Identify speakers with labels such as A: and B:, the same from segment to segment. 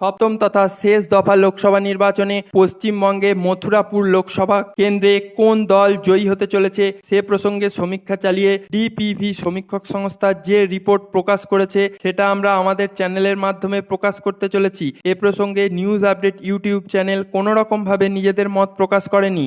A: সপ্তম তথা শেষ দফা লোকসভা নির্বাচনে পশ্চিমবঙ্গে মথুরাপুর লোকসভা কেন্দ্রে কোন দল জয়ী হতে চলেছে সে প্রসঙ্গে সমীক্ষা চালিয়ে ডিপিভি সমীক্ষক সংস্থা যে রিপোর্ট প্রকাশ করেছে সেটা আমরা আমাদের চ্যানেলের মাধ্যমে প্রকাশ করতে চলেছি। এ প্রসঙ্গে নিউজ আপডেট ইউটিউব চ্যানেল কোনো রকমভাবে নিজেদের মত প্রকাশ করেনি।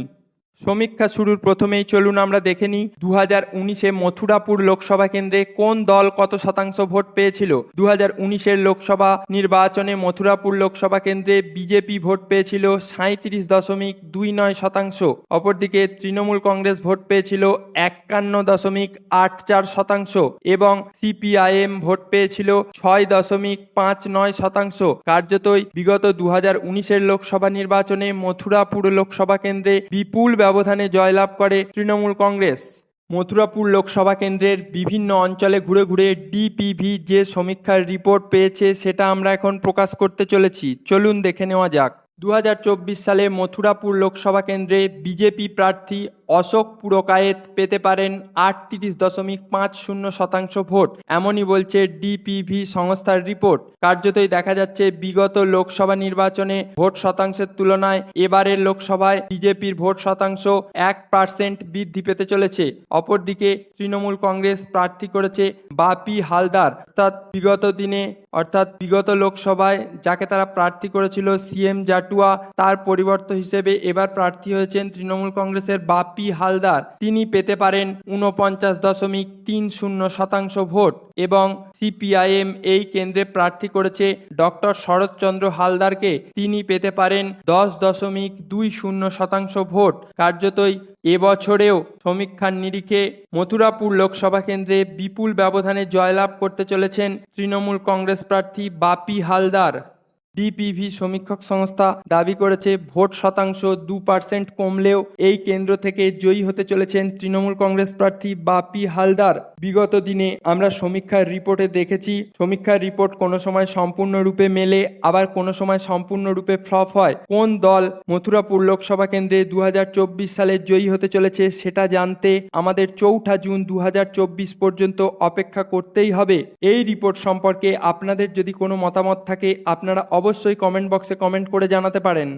A: সমীক্ষা শুরুর প্রথমেই চলুন আমরা দেখে নিই দু হাজার উনিশে মথুরাপুর লোকসভা কেন্দ্রে কোন দল কত শতাংশ ভোট পেয়েছিল? দু হাজার উনিশের লোকসভা নির্বাচনে মথুরাপুর লোকসভা কেন্দ্রে বিজেপি ভোট পেয়েছিল সাঁত্রিশ দশমিক দুই নয় শতাংশ, অপরদিকে তৃণমূল কংগ্রেস ভোট পেয়েছিল একান্ন দশমিক আট চার শতাংশ এবং সিপিআইএম ভোট পেয়েছিল ছয় দশমিক পাঁচ নয় শতাংশ। কার্যতই বিগত দু হাজার উনিশের লোকসভা নির্বাচনে মথুরাপুর লোকসভা কেন্দ্রে বিপুল ব্যবধানে জয়লাভ করে তৃণমূল কংগ্রেস। মথুরাপুর লোকসভা কেন্দ্রের বিভিন্ন অঞ্চলে ঘুরে ঘুরে ডিপিভি যে সমীক্ষার রিপোর্ট পেয়েছে সেটা আমরা এখন প্রকাশ করতে চলেছি। চলুন দেখে নেওয়া যাক। দু হাজার চব্বিশ সালে মথুরাপুর লোকসভা কেন্দ্রে বিজেপি প্রার্থী অশোক পুরকায়েত পেতে পারেন আটত্রিশ দশমিক পাঁচ শূন্য শতাংশ ভোট। এমনই বলছে ডিপিভি সংস্থার রিপোর্ট। কার্যতই দেখা যাচ্ছে বিগত লোকসভা নির্বাচনে ভোট শতাংশের তুলনায় এবারের লোকসভায় বিজেপির ভোট শতাংশ এক পার্সেন্ট বৃদ্ধি পেতে চলেছে। অপরদিকে তৃণমূল কংগ্রেস প্রার্থী করেছে বাপি হালদার। অর্থাৎ বিগত দিনে অর্থাৎ বিগত লোকসভায় যাকে তারা প্রার্থী করেছিল সিএম জাটুয়া, তার পরিবর্তন হিসেবে এবার প্রার্থী হয়েছেন তৃণমূল কংগ্রেসের বাপি হালদার। তিনি পেতে পারেন ঊনপঞ্চাশ দশমিক তিন শূন্য শতাংশ ভোট এবং সিপিআইএম এই কেন্দ্রে প্রার্থী করেছে ডক্টর শরৎচন্দ্র হালদারকে। তিনি পেতে পারেন দশ দশমিক দুই শূন্য শতাংশ ভোট। কার্যতই এবছরেও সমীক্ষার নিরিখে মথুরাপুর লোকসভা কেন্দ্রে বিপুল ব্যবধানে জয়লাভ করতে চলেছেন তৃণমূল কংগ্রেস প্রার্থী বাপি হালদার। ডিপিভি সমীক্ষক সংস্থা দাবি করেছে ভোট শতাংশ দু পার্সেন্ট কমলেও এই কেন্দ্র থেকে জয়ী হতে চলেছেন তৃণমূল কংগ্রেস প্রার্থী বাপি হালদার। বিগত দিনে আমরা সমীক্ষার রিপোর্টে দেখেছি, সমীক্ষার রিপোর্ট কোনো সময় সম্পূর্ণরূপে মেলে, আবার কোনো সময় সম্পূর্ণরূপে ফ্লপ হয়। কোন দল মথুরাপুর লোকসভা কেন্দ্রে দু হাজার চব্বিশ সালে জয়ী হতে চলেছে সেটা জানতে আমাদের চৌঠা জুন দু হাজার চব্বিশ পর্যন্ত অপেক্ষা করতেই হবে। এই রিপোর্ট সম্পর্কে আপনাদের যদি কোনো মতামত থাকে, আপনারা অবশ্যই কমেন্ট বক্সে কমেন্ট করে জানাতে পারেন।